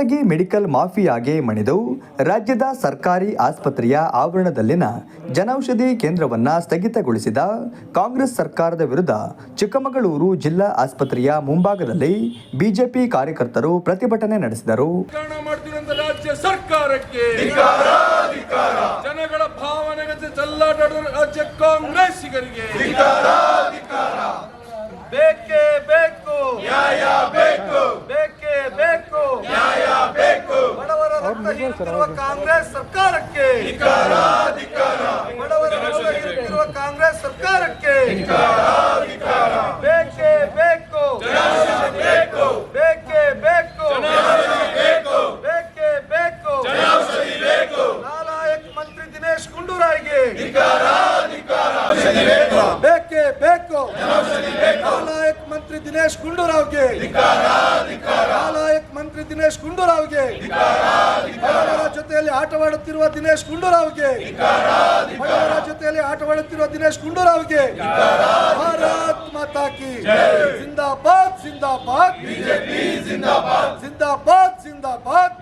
ಖಾಸಗಿ ಮೆಡಿಕಲ್ ಮಾಫಿಯಾಗೆ ಮಣಿದು ರಾಜ್ಯದ ಸರ್ಕಾರಿ ಆಸ್ಪತ್ರೆಯ ಆವರಣದಲ್ಲಿನ ಜನೌಷಧಿ ಕೇಂದ್ರವನ್ನ ಸ್ಥಗಿತಗೊಳಿಸಿದ ಕಾಂಗ್ರೆಸ್ ಸರ್ಕಾರದ ವಿರುದ್ಧ ಚಿಕ್ಕಮಗಳೂರು ಜಿಲ್ಲಾ ಆಸ್ಪತ್ರೆಯ ಮುಂಭಾಗದಲ್ಲಿ ಬಿಜೆಪಿ ಕಾರ್ಯಕರ್ತರು ಪ್ರತಿಭಟನೆ ನಡೆಸಿದರು. ಜನಗಳ ಭಾವನೆಗೆ ರಾಜ್ಯ ಕಾಂಗ್ರೆಸ್ಸಿಗರಿಗೆ ಬೇಕೇ ಬೇಕು ನ್ಯಾಯ ಬೇಕು ಬೇಕೇ ಬೇಕು ನ್ಯಾಯ ಬೇಕು ಬಡವರ ಕಾಂಗ್ರೆಸ್ ಸರ್ಕಾರಕ್ಕೆ. ಬಡವರ ರಕ್ತ ಹೀರುತ್ತಿರುವ ಕಾಂಗ್ರೆಸ್ ಸರ್ಕಾರಕ್ಕೆ. ಬೇಕೇ ಬೇಕು. ಬೇಕು ಬೇಕೇ. ಬೇಕು ಬೇಕೇ. ನಾಲಾಯಕ್ ಮಂತ್ರಿ ದಿನೇಶ್ ಗುಂಡೂರಾಯ್ಗೆ. ಬೇಕೇ ಬೇಕು. ನಾಲಾಯಕ್ ಮಂತ್ರಿ ದಿನೇಶ್ ಗುಂಡೂರಾವ್ಗೆ. ನಾಲಾಯಕ್ ಮಂತ್ರಿ ದಿನೇಶ್ ಗುಂಡೂರಾವ್ಗೆ. ಜೊತೆಯಲ್ಲಿ ಆಟವಾಡುತ್ತಿರುವ ದಿನೇಶ್ ಗುಂಡೂರಾವ್ಗೆ. ಮಹಿಳೆಯರ ಜೊತೆಯಲ್ಲಿ ಆಟವಾಡುತ್ತಿರುವ ದಿನೇಶ್ ಗುಂಡೂರಾವ್ಗೆ. ಭಾರತ್ ಮಾತಾ ಕಿ ಜಿಂದಾಬಾದ್ ಜಿಂದಾಬಾದ್. ಬಿಜೆಪಿ ಜಿಂದಾಬಾದ್. ಜಿಂದಾಬಾದ್ ಜಿಂದಾಬಾದ್.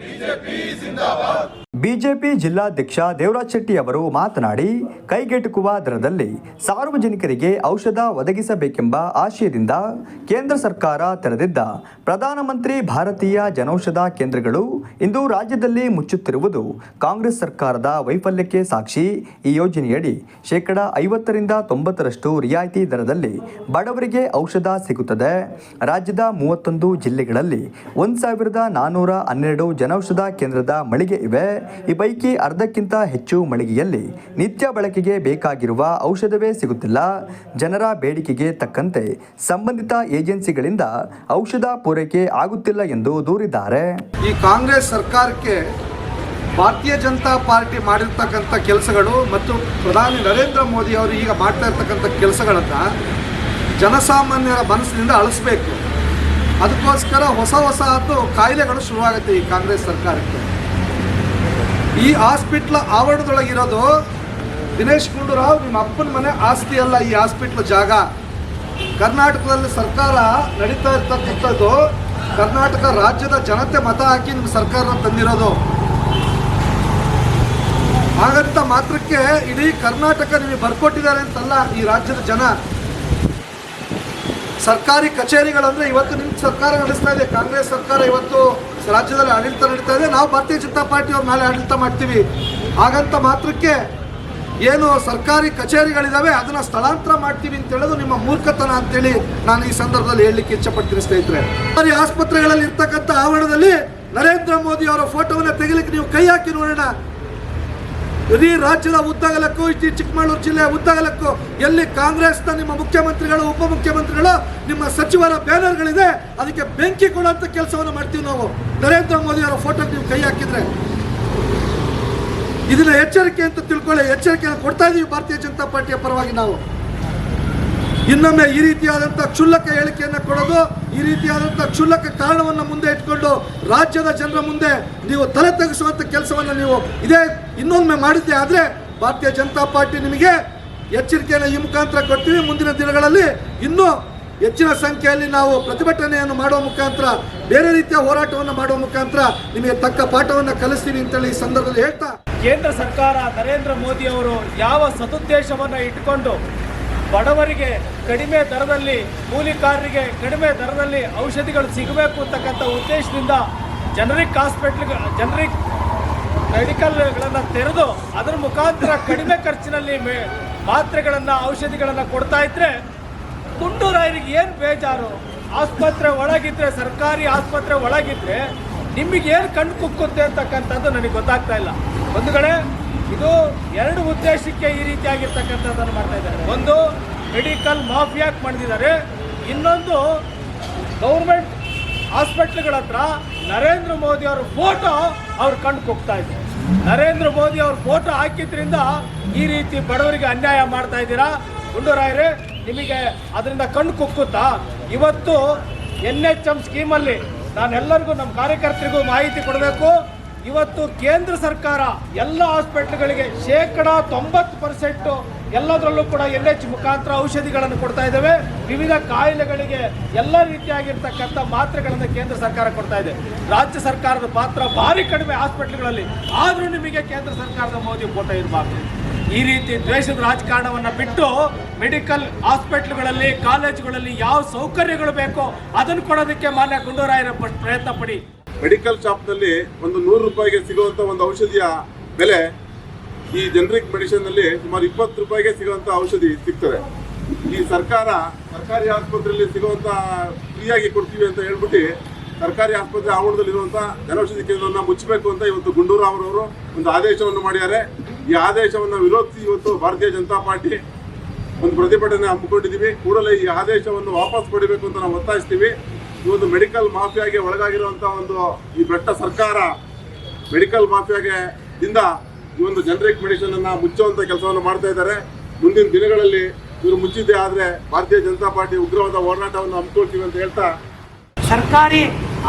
ಬಿಜೆಪಿ ಜಿಲ್ಲಾಧ್ಯಕ್ಷ ದೇವರಾಜ್ ಶೆಟ್ಟಿ ಅವರು ಮಾತನಾಡಿ, ಕೈಗೆಟುಕುವ ದರದಲ್ಲಿ ಸಾರ್ವಜನಿಕರಿಗೆ ಔಷಧ ಒದಗಿಸಬೇಕೆಂಬ ಆಶಯದಿಂದ ಕೇಂದ್ರ ಸರ್ಕಾರ ತೆರೆದಿದ್ದ ಪ್ರಧಾನಮಂತ್ರಿ ಭಾರತೀಯ ಜನೌಷಧ ಕೇಂದ್ರಗಳು ಇಂದು ರಾಜ್ಯದಲ್ಲಿ ಮುಚ್ಚುತ್ತಿರುವುದು ಕಾಂಗ್ರೆಸ್ ಸರ್ಕಾರದ ವೈಫಲ್ಯಕ್ಕೆ ಸಾಕ್ಷಿ. ಈ ಯೋಜನೆಯಡಿ ಶೇಕಡ ಐವತ್ತರಿಂದ ತೊಂಬತ್ತರಷ್ಟು ರಿಯಾಯಿತಿ ದರದಲ್ಲಿ ಬಡವರಿಗೆ ಔಷಧ ಸಿಗುತ್ತದೆ. ರಾಜ್ಯದ ಮೂವತ್ತೊಂದು ಜಿಲ್ಲೆಗಳಲ್ಲಿ ಒಂದು ಸಾವಿರದ ನಾನ್ನೂರ ಹನ್ನೆರಡು ಜನೌಷಧ ಕೇಂದ್ರದ ಮಳಿಗೆ ಇವೆ. ಈ ಪೈಕಿ ಅರ್ಧಕ್ಕಿಂತ ಹೆಚ್ಚು ಮಳಿಗೆಯಲ್ಲಿ ನಿತ್ಯ ಬಳಕೆಗೆ ಬೇಕಾಗಿರುವ ಔಷಧವೇ ಸಿಗುತ್ತಿಲ್ಲ. ಜನರ ಬೇಡಿಕೆಗೆ ತಕ್ಕಂತೆ ಸಂಬಂಧಿತ ಏಜೆನ್ಸಿಗಳಿಂದ ಔಷಧ ಪೂರೈಕೆ ಆಗುತ್ತಿಲ್ಲ ಎಂದು ದೂರಿದ್ದಾರೆ. ಈ ಕಾಂಗ್ರೆಸ್ ಸರ್ಕಾರಕ್ಕೆ ಭಾರತೀಯ ಜನತಾ ಪಾರ್ಟಿ ಮಾಡಿರ್ತಕ್ಕಂಥ ಕೆಲಸಗಳು ಮತ್ತು ಪ್ರಧಾನಿ ನರೇಂದ್ರ ಮೋದಿ ಅವರು ಈಗ ಮಾಡ್ತಾ ಇರ್ತಕ್ಕಂಥ ಕೆಲಸಗಳನ್ನು ಜನಸಾಮಾನ್ಯರ ಮನಸ್ಸಿನಿಂದ ಅಳಿಸ್ಬೇಕು. ಅದಕ್ಕೋಸ್ಕರ ಹೊಸ ಹೊಸ ಕಾಯಿಲೆಗಳು ಶುರುವಾಗುತ್ತೆ ಈ ಕಾಂಗ್ರೆಸ್ ಸರ್ಕಾರಕ್ಕೆ. ಈ ಹಾಸ್ಪಿಟ್ಲ್ ಆವರಣದೊಳಗಿರೋದು ದಿನೇಶ್ ಗುಂಡೂರಾವ್ ನಿಮ್ಮ ಅಪ್ಪನ ಮನೆ ಆಸ್ತಿ ಅಲ್ಲ ಈ ಹಾಸ್ಪಿಟ್ಲ್ ಜಾಗ. ಕರ್ನಾಟಕದಲ್ಲಿ ಸರ್ಕಾರ ನಡೀತಾ ಇರ್ತಕ್ಕಂಥದ್ದು ಕರ್ನಾಟಕ ರಾಜ್ಯದ ಜನತೆ ಮತ ಹಾಕಿ ನಿಮ್ಮ ಸರ್ಕಾರ ತಂದಿರೋದು. ಹಾಗಂತ ಮಾತ್ರಕ್ಕೆ ಇಡೀ ಕರ್ನಾಟಕ ನಿಮಗೆ ಬರ್ಕೊಟ್ಟಿದ್ದಾರೆ ಅಂತಲ್ಲ ಈ ರಾಜ್ಯದ ಜನ. ಸರ್ಕಾರಿ ಕಚೇರಿಗಳಂದ್ರೆ ಇವತ್ತು ನಿಮ್ಮ ಸರ್ಕಾರ ನಡೆಸ್ತಾ ಇದೆ. ಕಾಂಗ್ರೆಸ್ ಸರ್ಕಾರ ಇವತ್ತು ರಾಜ್ಯದಲ್ಲಿ ಆಡಳಿತ ನಡೀತಾ ಇದೆ. ನಾವು ಭಾರತೀಯ ಜನತಾ ಪಾರ್ಟಿ ಅವ್ರ ಮೇಲೆ ಆಡಳಿತ ಮಾಡ್ತೀವಿ. ಹಾಗಂತ ಮಾತ್ರಕ್ಕೆ ಏನು ಸರ್ಕಾರಿ ಕಚೇರಿಗಳಿದ್ದಾವೆ ಅದನ್ನು ಸ್ಥಳಾಂತರ ಮಾಡ್ತೀವಿ ಅಂತ ಹೇಳೋದು ನಿಮ್ಮ ಮೂರ್ಖತನ ಅಂತೇಳಿ ನಾನು ಈ ಸಂದರ್ಭದಲ್ಲಿ ಹೇಳಲಿಕ್ಕೆ ಇಚ್ಛಪಡ್ತೀನಿ ಸ್ನೇಹಿತರೆ. ಸರ್ಕಾರಿ ಆಸ್ಪತ್ರೆಗಳಲ್ಲಿ ಇರ್ತಕ್ಕಂಥ ಆವರಣದಲ್ಲಿ ನರೇಂದ್ರ ಮೋದಿ ಅವರ ಫೋಟೋವನ್ನು ತೆಗಿಲಿಕ್ಕೆ ನೀವು ಕೈ ಹಾಕಿ ನೋಡೋಣ. ಇಡೀ ರಾಜ್ಯದ ಉದ್ದಗಲಕ್ಕೂ, ಇಡೀ ಚಿಕ್ಕಮಗಳೂರು ಜಿಲ್ಲೆಯ ಉದ್ದಗಲಕ್ಕೂ, ಎಲ್ಲಿ ಕಾಂಗ್ರೆಸ್ನ ನಿಮ್ಮ ಮುಖ್ಯಮಂತ್ರಿಗಳು, ಉಪಮುಖ್ಯಮಂತ್ರಿಗಳು, ನಿಮ್ಮ ಸಚಿವರ ಬ್ಯಾನರ್ಗಳಿದೆ, ಅದಕ್ಕೆ ಬೆಂಕಿ ಕೊಡುವಂಥ ಕೆಲಸವನ್ನು ಮಾಡ್ತೀವಿ ನಾವು. ನರೇಂದ್ರ ಮೋದಿ ಅವರ ಫೋಟೋಗೆ ನೀವು ಕೈ ಹಾಕಿದರೆ. ಇದನ್ನ ಎಚ್ಚರಿಕೆ ಅಂತ ತಿಳ್ಕೊಳ್ಳಿ ಎಚ್ಚರಿಕೆಯನ್ನು ಕೊಡ್ತಾ ಇದ್ದೀವಿ ಭಾರತೀಯ ಜನತಾ ಪಾರ್ಟಿಯ ಪರವಾಗಿ ನಾವು. ಇನ್ನೊಮ್ಮೆ ಈ ರೀತಿಯಾದಂಥ ಕ್ಷುಲ್ಲಕ ಹೇಳಿಕೆಯನ್ನು ಕೊಡೋದು, ಈ ರೀತಿಯಾದಂಥ ಕ್ಷುಲ್ಲಕ ಕಾರಣವನ್ನು ಮುಂದೆ ಇಟ್ಕೊಂಡು ರಾಜ್ಯದ ಜನರ ಮುಂದೆ ನೀವು ತಲೆ ತೆಗೆಸುವಂಥ ಕೆಲಸವನ್ನು ನೀವು ಇದೇ ಇನ್ನೊಮ್ಮೆ ಮಾಡಿದ್ದೆ ಆದರೆ ಭಾರತೀಯ ಜನತಾ ಪಾರ್ಟಿ ನಿಮಗೆ ಎಚ್ಚರಿಕೆಯನ್ನು ಈ ಮುಖಾಂತರ ಕೊಡ್ತೀವಿ. ಮುಂದಿನ ದಿನಗಳಲ್ಲಿ ಇನ್ನೂ ಹೆಚ್ಚಿನ ಸಂಖ್ಯೆಯಲ್ಲಿ ನಾವು ಪ್ರತಿಭಟನೆಯನ್ನು ಮಾಡುವ ಮುಖಾಂತರ, ಬೇರೆ ರೀತಿಯ ಹೋರಾಟವನ್ನು ಮಾಡುವ ಮುಖಾಂತರ ನಿಮಗೆ ತಕ್ಕ ಪಾಠವನ್ನು ಕಲಿಸ್ತೀನಿ ಅಂತೇಳಿ ಈ ಸಂದರ್ಭದಲ್ಲಿ ಹೇಳ್ತಾ ಕೇಂದ್ರ ಸರ್ಕಾರ ನರೇಂದ್ರ ಮೋದಿ ಅವರು ಯಾವ ಸದುದ್ದೇಶವನ್ನು ಇಟ್ಟುಕೊಂಡು ಬಡವರಿಗೆ ಕಡಿಮೆ ದರದಲ್ಲಿ, ಕೂಲಿಕಾರರಿಗೆ ಕಡಿಮೆ ದರದಲ್ಲಿ ಔಷಧಿಗಳು ಸಿಗಬೇಕು ಅಂತಕ್ಕಂಥ ಉದ್ದೇಶದಿಂದ ಜನರಿಕ್ ಹಾಸ್ಪಿಟ್ಲ್ ಜನರಿಕ್ ಮೆಡಿಕಲ್ಗಳನ್ನು ತೆರೆದು ಅದರ ಮುಖಾಂತರ ಕಡಿಮೆ ಖರ್ಚಿನಲ್ಲಿ ಮೇ ಮಾತ್ರೆಗಳನ್ನು, ಔಷಧಿಗಳನ್ನು ಕೊಡ್ತಾ ಇದ್ರೆ ತುಂಡೂರಾಯರಿಗೆ ಏನು ಬೇಜಾರು? ಆಸ್ಪತ್ರೆ ಒಳಗಿದ್ರೆ, ಸರ್ಕಾರಿ ಆಸ್ಪತ್ರೆ ಒಳಗಿದ್ರೆ ನಿಮಗೆ ಏನು ಕಣ್ಣು ಕುಕ್ಕುತ್ತೆ ಅಂತಕ್ಕಂಥದ್ದು ನನಗೆ ಗೊತ್ತಾಗ್ತಾ ಇಲ್ಲ. ಒಂದು ಕಡೆ ಇದು ಎರಡು ಉದ್ದೇಶಕ್ಕೆ ಈ ರೀತಿಯಾಗಿರ್ತಕ್ಕಂಥದ್ದನ್ನು ಮಾಡ್ತಾ ಇದ್ದಾರೆ. ಒಂದು ಮೆಡಿಕಲ್ ಮಾಫಿಯಾಕ್ ಮಾಡಿದ್ದಾರೆ ಇನ್ನೊಂದು ಗೌರ್ಮೆಂಟ್ ಹಾಸ್ಪಿಟ್ಲ್ಗಳ ಹತ್ರ ನರೇಂದ್ರ ಮೋದಿ ಅವರ ಫೋಟೋ ಅವ್ರು ಕಣ್ಣು ಕುಗ್ತಾ ಇದೆ. ನರೇಂದ್ರ ಮೋದಿ ಅವ್ರ ಫೋಟೋ ಹಾಕಿದ್ರಿಂದ ಈ ರೀತಿ ಬಡವರಿಗೆ ಅನ್ಯಾಯ ಮಾಡ್ತಾ ಇದ್ದೀರಾ? ಗುಂಡೂರಾಯರೇ, ನಿಮಗೆ ಅದರಿಂದ ಕಣ್ಣು ಕುಕ್ಕುತ್ತಾ? ಇವತ್ತು ಎನ್ ಎಚ್ ಎಂ ಸ್ಕೀಮಲ್ಲಿ ನಾನೆಲ್ಲರಿಗೂ ನಮ್ಮ ಕಾರ್ಯಕರ್ತರಿಗೂ ಮಾಹಿತಿ ಕೊಡಬೇಕು. ಇವತ್ತು ಕೇಂದ್ರ ಸರ್ಕಾರ ಎಲ್ಲ ಹಾಸ್ಪಿಟ್ಲ್ಗಳಿಗೆ ಶೇಕಡ ತೊಂಬತ್ತು ಪರ್ಸೆಂಟು ಎಲ್ಲದರಲ್ಲೂ ಕೂಡ ಎನ್ ಎಚ್ ಮುಖಾಂತರ ಔಷಧಿಗಳನ್ನು ಕೊಡ್ತಾ ಇದ್ದಾವೆ. ವಿವಿಧ ಕಾಯಿಲೆಗಳಿಗೆ ಎಲ್ಲ ರೀತಿಯಾಗಿರ್ತಕ್ಕಂಥ ಮಾತ್ರೆಗಳನ್ನು ಕೇಂದ್ರ ಸರ್ಕಾರ ಕೊಡ್ತಾ ಇದೆ. ರಾಜ್ಯ ಸರ್ಕಾರದ ಪಾತ್ರ ಭಾರಿ ಕಡಿಮೆ ಹಾಸ್ಪಿಟ್ಲ್ಗಳಲ್ಲಿ. ಆದರೂ ನಿಮಗೆ ಕೇಂದ್ರ ಸರ್ಕಾರದ ಮೋದಿ ಫೋಟೋ ಇರಬಾರ್ದು. ಈ ರೀತಿ ದ್ವೇಷದ ರಾಜಕಾರಣವನ್ನು ಬಿಟ್ಟು ಮೆಡಿಕಲ್ ಹಾಸ್ಪಿಟ್ಲ್ಗಳಲ್ಲಿ, ಕಾಲೇಜುಗಳಲ್ಲಿ ಯಾವ ಸೌಕರ್ಯಗಳು ಬೇಕೋ ಅದನ್ನು ಕೊಡೋದಕ್ಕೆ ಮಾನ್ಯ ಗುಂಡೂರಾಯರ ಪ್ರಯತ್ನ ಪಡಿ. ಮೆಡಿಕಲ್ ಶಾಪ್ನಲ್ಲಿ ಒಂದು ನೂರು ರೂಪಾಯಿಗೆ ಸಿಗುವಂಥ ಒಂದು ಔಷಧಿಯ ಬೆಲೆ ಈ ಜನರಿಕ್ ಮೆಡಿಸಿನ್ನಲ್ಲಿ ಸುಮಾರು ಇಪ್ಪತ್ತು ರೂಪಾಯಿಗೆ ಸಿಗುವಂಥ ಔಷಧಿ ಸಿಗ್ತದೆ. ಈ ಸರ್ಕಾರ ಸರ್ಕಾರಿ ಆಸ್ಪತ್ರೆಯಲ್ಲಿ ಸಿಗುವಂಥ ಫ್ರೀಯಾಗಿ ಕೊಡ್ತೀವಿ ಅಂತ ಹೇಳ್ಬಿಟ್ಟು ಸರ್ಕಾರಿ ಆಸ್ಪತ್ರೆ ಆವರಣದಲ್ಲಿರುವಂಥ ಜನೌಷಧಿ ಕೇಂದ್ರವನ್ನು ಮುಚ್ಚಬೇಕು ಅಂತ ಇವತ್ತು ಗುಂಡೂರಾವ್ರವರು ಒಂದು ಆದೇಶವನ್ನು ಮಾಡಿದ್ದಾರೆ. ಈ ಆದೇಶವನ್ನು ವಿರೋಧಿಸಿ ಇವತ್ತು ಭಾರತೀಯ ಜನತಾ ಪಾರ್ಟಿ ಒಂದು ಪ್ರತಿಭಟನೆ ಹಮ್ಮಿಕೊಂಡಿದ್ದೀವಿ. ಕೂಡಲೇ ಈ ಆದೇಶವನ್ನು ವಾಪಸ್ ಪಡಿಬೇಕು ಅಂತ ನಾವು ಒತ್ತಾಯಿಸ್ತೀವಿ. ಈ ಒಂದು ಮೆಡಿಕಲ್ ಮಾಫಿಯಾಗೆ ಒಳಗಾಗಿರುವಂಥ ಒಂದು ಈ ಬೆಟ್ಟ ಸರ್ಕಾರ ಮೆಡಿಕಲ್ ಮಾಫಿಯಾಗೆ ದಿಂದ ಈ ಒಂದು ಜನರಿಕ್ ಮೆಡಿಸಿನ್ ಅನ್ನ ಮುಚ್ಚುವಂತ ಕೆಲಸವನ್ನು ಮಾಡ್ತಾ ಇದ್ದಾರೆ. ಮುಂದಿನ ದಿನಗಳಲ್ಲಿ ಇವರು ಮುಚ್ಚಿದ್ದೆ ಆದ್ರೆ ಭಾರತೀಯ ಜನತಾ ಪಾರ್ಟಿ ಉಗ್ರವಾದ ಹೋರಾಟವನ್ನು ಹಮ್ಮಿಕೊಳ್ತೀವಿ ಅಂತ ಹೇಳ್ತಾ ಸರ್ಕಾರಿ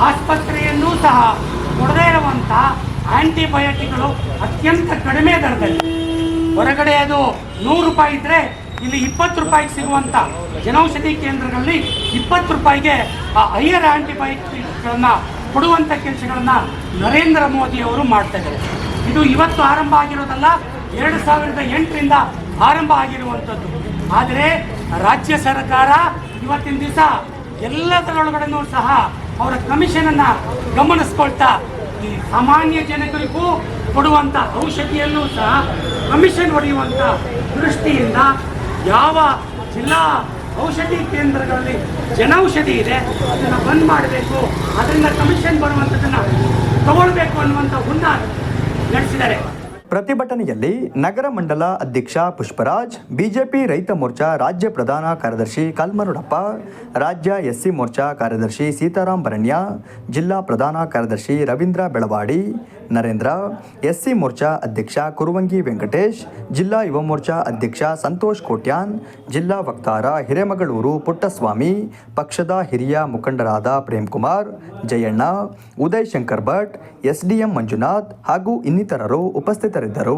ಆಸ್ಪತ್ರೆಯನ್ನೂ ಸಹ ಕೊಡದೇ ಇರುವಂಥ ಆಂಟಿಬಯೋಟಿಕ್ಗಳು ಅತ್ಯಂತ ಕಡಿಮೆ ದರದಲ್ಲಿ. ಹೊರಗಡೆ ಅದು ನೂರು ರೂಪಾಯಿ ಇದ್ರೆ ಇಲ್ಲಿ ಇಪ್ಪತ್ತು ರೂಪಾಯಿಗೆ ಸಿಗುವಂಥ ಜನೌಷಧಿ ಕೇಂದ್ರಗಳಲ್ಲಿ ಇಪ್ಪತ್ತು ರೂಪಾಯಿಗೆ ಆ ಹೈಯರ್ ಆಂಟಿಬಯೋಟಿಕ್ಗಳನ್ನ ಕೊಡುವಂಥ ಕೆಲಸಗಳನ್ನ ನರೇಂದ್ರ ಮೋದಿ ಅವರು ಮಾಡ್ತಾ ಇದ್ದಾರೆ. ಇದು ಇವತ್ತು ಆರಂಭ ಆಗಿರೋದಲ್ಲ, ಎರಡು ಸಾವಿರದ ಎಂಟರಿಂದ ಆರಂಭ ಆಗಿರುವಂಥದ್ದು. ಆದರೆ ರಾಜ್ಯ ಸರ್ಕಾರ ಇವತ್ತಿನ ದಿವಸ ಎಲ್ಲದರೊಳಗಡೆನೂ ಸಹ ಅವರ ಕಮಿಷನ್ ಅನ್ನ ಗಮನಿಸ್ಕೊಳ್ತಾ ಈ ಸಾಮಾನ್ಯ ಜನಗಳಿಗೂ ಕೊಡುವಂತ ಔಷಧಿಯಲ್ಲೂ ಸಹ ಕಮಿಷನ್ ಹೊಡೆಯುವಂಥ ದೃಷ್ಟಿಯಿಂದ ಯಾವ ಜಿಲ್ಲಾ ಔಷಧಿ ಕೇಂದ್ರಗಳಲ್ಲಿ ಜನೌಷಧಿ ಇದೆ, ಅದನ್ನು ಬಂದ್ ಮಾಡಬೇಕು. ಅದರಿಂದ ಕಮಿಷನ್ ಬರುವಂಥದ್ದನ್ನು ತಗೊಳ್ಬೇಕು ಅನ್ನುವಂಥ ಹುನ್ನಾರ ನಡೆಸಿದ್ದಾರೆ. ಪ್ರತಿಭಟನೆಯಲ್ಲಿ ನಗರ ಮಂಡಲ ಅಧ್ಯಕ್ಷ ಪುಷ್ಪರಾಜ್, ಬಿಜೆಪಿ ರೈತ ಮೋರ್ಚಾ ರಾಜ್ಯ ಪ್ರಧಾನ ಕಾರ್ಯದರ್ಶಿ ಕಲ್ಮರುಡಪ್ಪ, ರಾಜ್ಯ ಎಸ್ಸಿ ಮೋರ್ಚಾ ಕಾರ್ಯದರ್ಶಿ ಸೀತಾರಾಮ್ ಬರಣ್ಯ ಜಿಲ್ಲಾ ಪ್ರಧಾನ ಕಾರ್ಯದರ್ಶಿ ರವೀಂದ್ರ ಬೆಳವಾಡಿ, ನರೇಂದ್ರ, ಎಸ್ಸಿ ಮೋರ್ಚಾ ಅಧ್ಯಕ್ಷ ಕುರುವಂಗಿ ವೆಂಕಟೇಶ್, ಜಿಲ್ಲಾ ಯುವ ಮೋರ್ಚಾ ಅಧ್ಯಕ್ಷ ಸಂತೋಷ್ ಕೋಟ್ಯಾನ್, ಜಿಲ್ಲಾ ವಕ್ತಾರ ಹಿರೇಮಗಳೂರು ಪುಟ್ಟಸ್ವಾಮಿ, ಪಕ್ಷದ ಹಿರಿಯ ಮುಖಂಡರಾದ ಪ್ರೇಮ್ಕುಮಾರ್, ಜಯಣ್ಣ, ಉದಯ್ ಶಂಕರ್ ಭಟ್, ಎಸ್ಡಿಎಂ ಮಂಜುನಾಥ್ ಹಾಗೂ ಇನ್ನಿತರರು ಉಪಸ್ಥಿತರಿದ್ದರು. ನಿರತರಿದ್ದರು